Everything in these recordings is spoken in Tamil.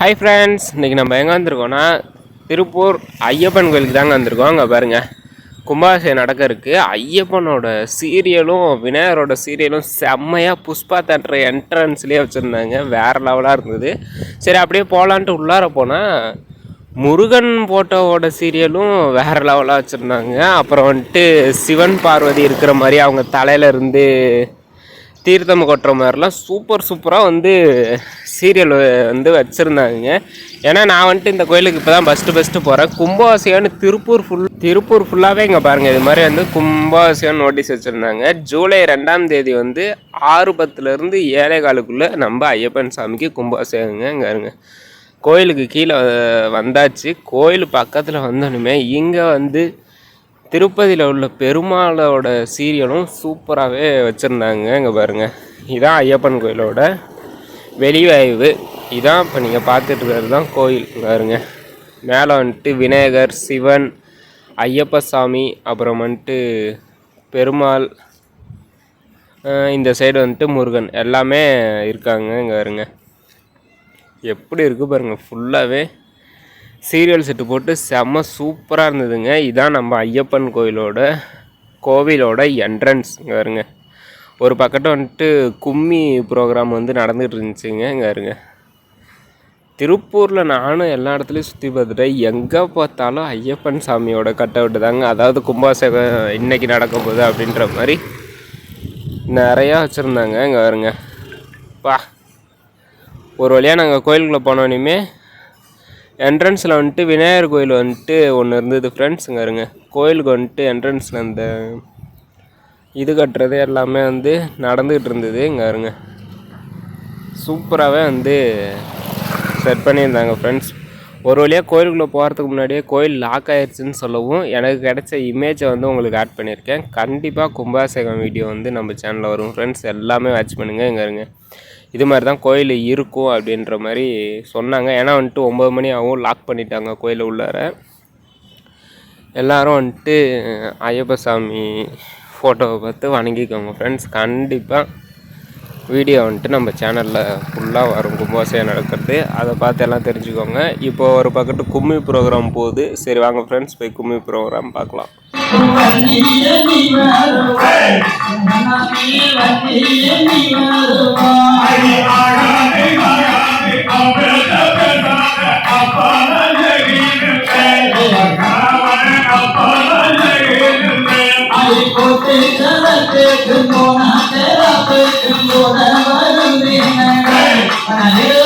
ஹாய் ஃப்ரெண்ட்ஸ் இன்றைக்கி நம்ம எங்கே வந்திருக்கோன்னா திருப்பூர் ஐயப்பன் கோயிலுக்கு தாங்க வந்திருக்கோம். அங்கே பாருங்கள் கும்பாபிஷேகம் நடக்க இருக்குது ஐயப்பனோட சீரியலும் விநாயகரோட சீரியலும் செம்மையாக புஷ்பா தேட்டர் என்ட்ரன்ஸ்லேயே வச்சுருந்தாங்க. வேறு லெவலாக இருந்தது. சரி அப்படியே போகலான்ட்டு உள்ளார போனால் முருகன் போட்டோவோட சீரியலும் வேறு லெவலாக வச்சுருந்தாங்க. அப்புறம் வந்துட்டு சிவன் பார்வதி இருக்கிற மாதிரி அவங்க தலையில இருந்து தீர்த்தம் கொட்டுற மாதிரிலாம் சூப்பர் சூப்பராக வந்து சீரியல் வந்து வச்சுருந்தாங்க. ஏன்னா நான் வந்துட்டு இந்த கோயிலுக்கு இப்போ தான் ஃபஸ்ட்டு ஃபஸ்ட்டு போகிறேன் கும்பாபிஷேகம்னு திருப்பூர் ஃபுல் திருப்பூர் ஃபுல்லாகவே இங்கே பாருங்கள் இது மாதிரி வந்து கும்பாவாசியான்னு நோட்டீஸ் வச்சுருந்தாங்க. ஜூலை ரெண்டாம் தேதி வந்து ஆறு பத்துலேருந்து ஏழை காலுக்குள்ளே நம்ம ஐயப்பன் சாமிக்கு கும்பாபிஷேகங்க இங்கே இருங்க கோயிலுக்கு கீழே வந்தாச்சு. கோயில் பக்கத்தில் வந்தோன்னுமே இங்கே வந்து திருப்பதியில் உள்ள பெருமாளோட சீரியலும் சூப்பராகவே வச்சுருந்தாங்க இங்கே பாருங்கள் இதான் ஐயப்பன் கோயிலோட வெளிவாய்வு. இதான் இப்போ நீங்கள் பார்த்துட்டு இருக்கிறது தான் கோயில் பாருங்க. மேலே வந்துட்டு விநாயகர் சிவன் ஐயப்ப சாமி அப்புறம் வந்துட்டு பெருமாள் இந்த சைடு வந்துட்டு முருகன். எல்லாமே இருக்காங்க இங்கே பாருங்க. எப்படி இருக்குது பாருங்கள் ஃபுல்லாகவே சீரியல் செட்டு போட்டு செம்ம சூப்பராக இருந்ததுங்க. இதான் நம்ம ஐயப்பன் கோயிலோட கோவிலோட என்ட்ரன்ஸ் இங்கே வருங்க ஒரு பக்கத்தில் வந்துட்டு கும்மி ப்ரோக்ராம் வந்து நடந்துகிட்டு இருந்துச்சுங்க இங்கே இருங்க திருப்பூரில் நானும் எல்லா இடத்துலையும் சுற்றி பார்த்துட்டேன். எங்கே பார்த்தாலும் ஐயப்பன் சாமியோட கட்டவுட்டு தாங்க. அதாவது கும்பாசேகம் இன்னைக்கு நடக்க போகுது அப்படின்ற மாதிரி நிறையா வச்சுருந்தாங்க இங்கே வருங்க பா. ஒரு வழியாக நாங்கள் கோயிலுக்குள்ளே போனோடனே என்ட்ரன்ஸில் வந்துட்டு விநாயகர் கோயில் வந்துட்டு ஒன்று இருந்தது ஃப்ரெண்ட்ஸுங்க இருங்க. கோயிலுக்கு வந்துட்டு என்ட்ரன்ஸில் அந்த இது கட்டுறது எல்லாமே வந்து நடந்துக்கிட்டு இருந்தது. இங்கே இருங்க. சூப்பராகவே வந்து செட் பண்ணியிருந்தாங்க ஃப்ரெண்ட்ஸ் ஒரு வழியாக கோயிலுக்குள்ளே போகிறதுக்கு முன்னாடியே கோயில் லாக் ஆயிடுச்சுன்னு சொல்லவும் எனக்கு கிடைச்ச இமேஜை வந்து உங்களுக்கு ஆட் பண்ணியிருக்கேன். கண்டிப்பாக கும்பாசேகம் வீடியோ வந்து நம்ம சேனலில் வரும் ஃப்ரெண்ட்ஸ் எல்லாமே வாட்ச் பண்ணுங்கள் இங்கே இருங்க. இது மாதிரி தான் கோயில் இருக்கும் அப்படின்ற மாதிரி சொன்னாங்க. ஏன்னா வந்துட்டு ஒம்பது மணி ஆகும் லாக் பண்ணிட்டாங்க கோயில் உள்ளார. எல்லாரும் வந்துட்டு ஐயப்ப சாமி ஃபோட்டோவை பார்த்து வணங்கிக்கோங்க ஃப்ரெண்ட்ஸ் கண்டிப்பாக வீடியோ வந்துட்டு நம்ம சேனலில் ஃபுல்லாக வரும் கும்பாசையாக நடக்கிறது. அதை பார்த்து எல்லாம் தெரிஞ்சுக்கோங்க. இப்போ ஒரு பக்கத்து கும்மி ப்ரோக்ராம் போகுது. சரி வாங்க ஃப்ரெண்ட்ஸ் போய் கும்மி ப்ரோக்ராம் பார்க்கலாம். Amén.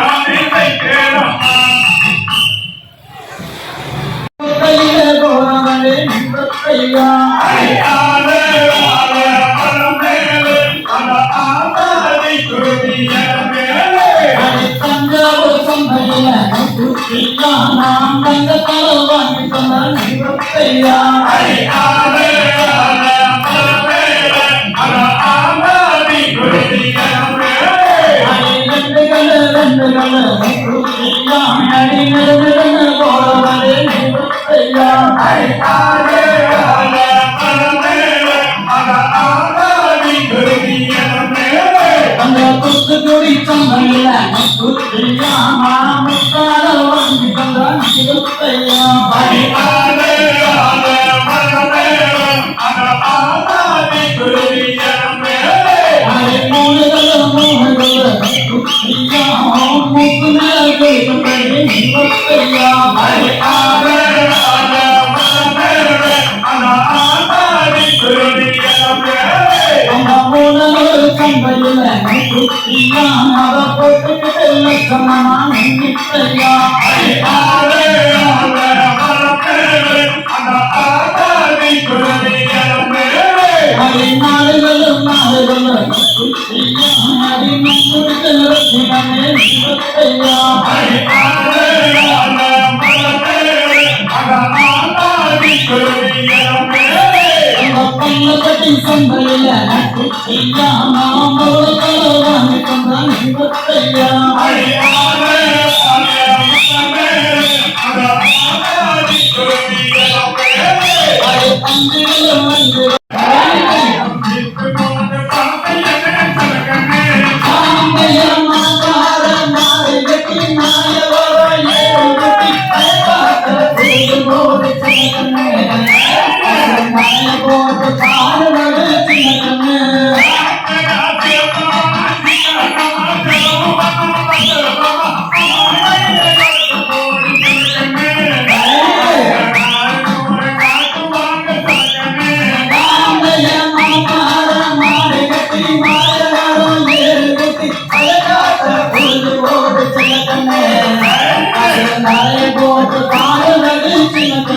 குட்டியா தங்க சொன்னால் ஐயா ஐயா அந்த மூணு சந்தையில குத்தியா மத போட்டுக்கிட்டு லட்சணமா நின்னிட்டையா அடி நாடுகளும் நாடுகளும் குத்தியா அடி நம்புக்கு லட்சணமே நின்னிட்டையா அந்த பண்ண கட்டி சந்தையில குத்தியா மாமோட கலவாணி கொண்டான் நின்னிட்டையா அடி பஞ்சிலும் வந்து போட்டு